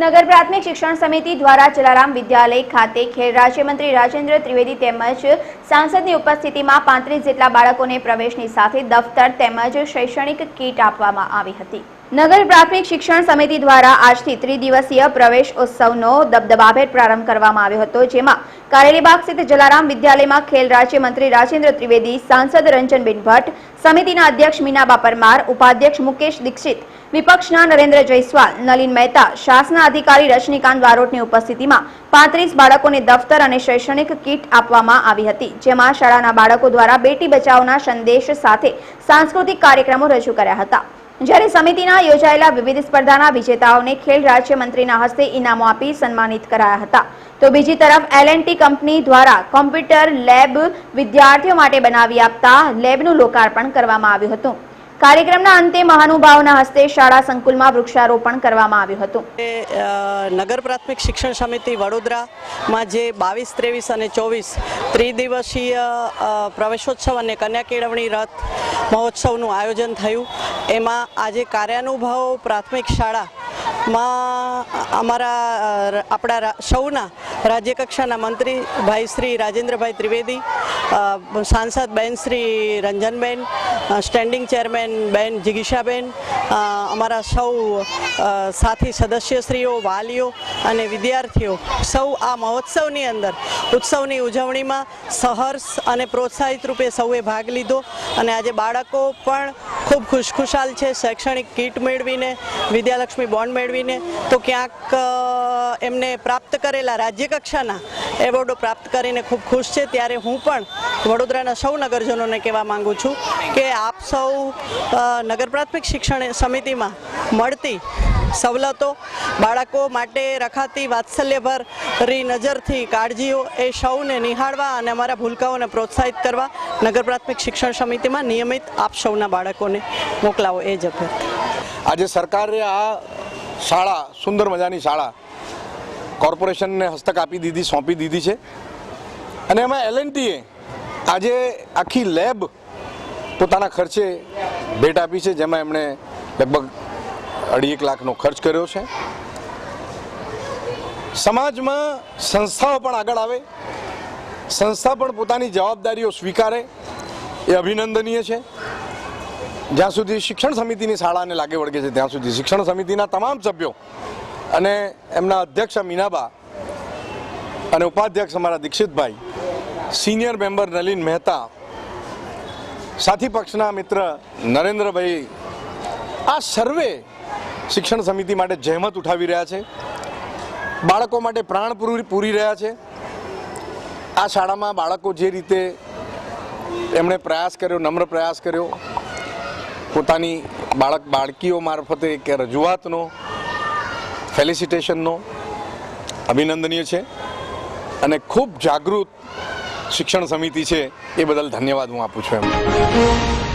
નગર પ્રાથમિક શિક્ષણ સમિતિ દ્વારા જલારામ વિદ્યાલય ખાતે ખેલ રાજ્યમંત્રી રાજેન્દ્ર ત્રિવેદી તેમજ સાંસદની ઉપસ્થિતિમાં પાંત્રીસ જેટલા બાળકોને પ્રવેશની સાથે દફતર તેમજ શૈક્ષણિક કીટ આપવામાં આવી હતી. નગર પ્રાથમિક શિક્ષણ સમિતિ દ્વારા આજથી ત્રિદિવસીય પ્રવેશ ઉત્સવનો દબદબાભેર પ્રારંભ કરવામાં આવ્યો હતો, જેમાં કારેલીબાગ સ્થિત જલારામ વિદ્યાલયમાં ખેલ રાજ્યમંત્રી રાજેન્દ્ર ત્રિવેદી, સાંસદ રંજનબેન ભટ્ટ, સમિતિના અધ્યક્ષ મીનાબા પરમાર, ઉપાધ્યક્ષ મુકેશ દીક્ષિત, વિપક્ષના નરેન્દ્ર જયસ્વાલ, નલિન મહેતા, શાસના અધિકારી રજનીકાંત બારોટની ઉપસ્થિતિમાં પાંત્રીસ બાળકોને દફતર અને શૈક્ષણિક કીટ આપવામાં આવી હતી, જેમાં શાળાના બાળકો દ્વારા બેટી બચાવના સંદેશ સાથે સાંસ્કૃતિક કાર્યક્રમો રજૂ કર્યા હતા. જ્યારે સમિતિના યોજાયેલા વિવિધ સ્પર્ધાના વિજેતાઓને ખેલ રાજ્યમંત્રીના હસ્તે ઇનામો આપી સન્માનિત કરાયા હતા, તો બીજી તરફ એલ કંપની દ્વારા કોમ્પ્યુટર લેબ વિદ્યાર્થીઓ માટે બનાવી આપતા લેબનું લોકાર્પણ કરવામાં આવ્યું હતું. કાર્યક્રમના અંતે મહાનુભાવના હસ્તે શાળા સંકુલમાં વૃક્ષારોપણ કરવામાં આવ્યું હતું. નગર પ્રાથમિક શિક્ષણ સમિતિ વડોદરામાં જે બાવીસ, ત્રેવીસ અને ચોવીસ ત્રિદિવસીય પ્રવેશોત્સવ અને કન્યા કેળવણી રથ મહોત્સવનું આયોજન થયું. એમાં આજે કાર્યાનુભાવો પ્રાથમિક શાળામાં અમારા આપણા સૌના રાજ્યકક્ષાના મંત્રી ભાઈ શ્રી રાજેન્દ્રભાઈ ત્રિવેદી સાંસદ બેન શ્રી રંજનબેન સ્ટેન્ડિંગ ચેરમેન બેન જિગીશાબેન અમારા સૌ સાથી સદસ્યશ્રીઓ, વાલીઓ અને વિદ્યાર્થીઓ. સૌ આ મહોત્સવની અંદર, ઉત્સવની ઉજવણીમાં સહર્ષ અને પ્રોત્સાહિત રૂપે સૌએ ભાગ લીધો અને આજે બાળકો પણ ખૂબ ખુશખુશાલ છે, શૈક્ષણિક કીટ મેળવીને, વિદ્યાલક્ષ્મી બોન્ડ મેળવીને. તો ક્યાંક એમને પ્રાપ્ત કરેલા રાજ્યકક્ષાના એવોર્ડો પ્રાપ્ત કરીને ખૂબ ખુશ છે. ત્યારે હું પણ વડોદરાના સૌ નગરજનોને કહેવા માગું છું કે આપ સૌ નગર પ્રાથમિક શિક્ષણ સમિતિમાં મળતી સવલતો. બાળકો માટે રખાતી વાત્સલ્યભરી નજરથી કાળજીઓ એ સૌને નિહાળવા અને અમારા ભૂલકાઓને પ્રોત્સાહિત કરવા નગર પ્રાથમિક શિક્ષણ સમિતિમાં નિયમિત આપ સૌના બાળકોને મોકલાવો એ જ અભ્યર્થના. આજે સરકારે આ શાળા, સુંદર મજાની શાળા કોર્પોરેશનને હસ્તક આપી દીધી, સોંપી દીધી છે. અને એમાં એલએનટીએ આજે આખી લેબ પોતાના ખર્ચે ભેટ આપી છે, જેમાં એમણે લગભગ અઢી એક લાખનો ખર્ચ કર્યો છે. સમાજમાં સંસ્થાઓ પણ આગળ આવે. સંસ્થા પણ પોતાની જવાબદારીઓ સ્વીકારે. એ અભિનંદનીય છે. જ્યાં સુધી શિક્ષણ સમિતિની શાળાને લાગે વળગે છે, ત્યાં સુધી શિક્ષણ સમિતિના તમામ સભ્યો અને એમના અધ્યક્ષ મીનાબા અને ઉપાધ્યક્ષ અમારા દીક્ષિતભાઈ, સિનિયર મેમ્બર નલિન મહેતા, સાથી પક્ષના મિત્ર નરેન્દ્રભાઈ, આ સર્વે શિક્ષણ સમિતિ માટે જહેમત ઉઠાવી રહ્યા છે. બાળકો માટે પ્રાણ પૂરી રહ્યા છે. આ શાળામાં બાળકો જે રીતે એમણે પ્રયાસ કર્યો, નમ્ર પ્રયાસ કર્યો, પોતાની બાળક, બાળકીઓ મારફતે કે રજૂઆતનો, ફેલિસિટેશનનો અભિનંદનીય છે. અને ખૂબ જાગૃત શિક્ષણ સમિતિ છે. એ બદલ ધન્યવાદ હું આપું છું એમને